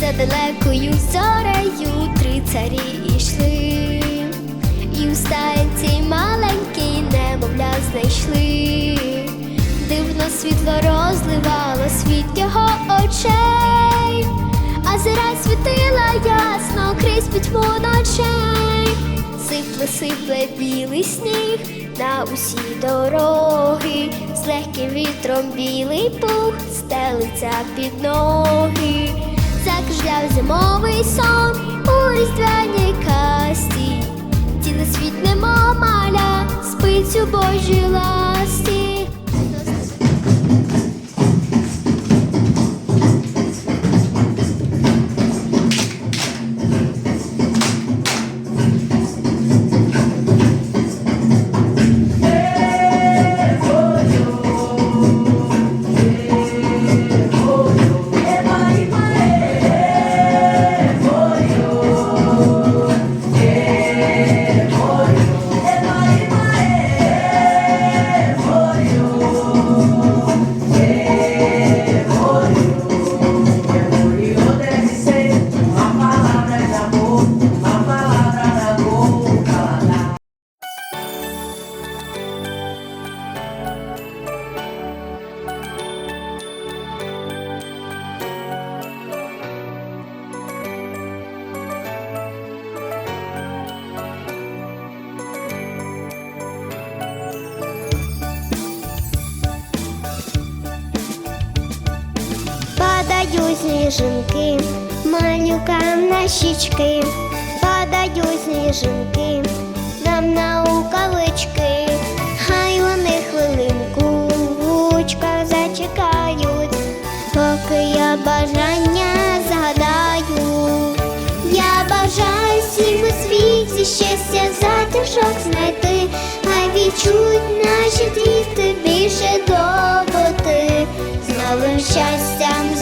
За далекою зорею три царі йшли і у стаєнці маленький немовля знайшли. Дивно світло розливало світ його очей, а зира світила ясно крізь пітьму ночей. Сипле, сипле білий сніг на усі дороги, з легким вітром білий пух стелиться під ноги, закружляв зимовий сон у різдвяній касті, цілий світ нема маля, спить у Божій ласті. Падають сніжинки, малюкам на щічки, падають сніжинки, нам на рукавички, хай вони хвилинку в очках зачекають, поки я бажання згадаю. Я бажаю всім у світі щастя затишок знайти, хай відчують наші діти більше доброти. З новим щастям,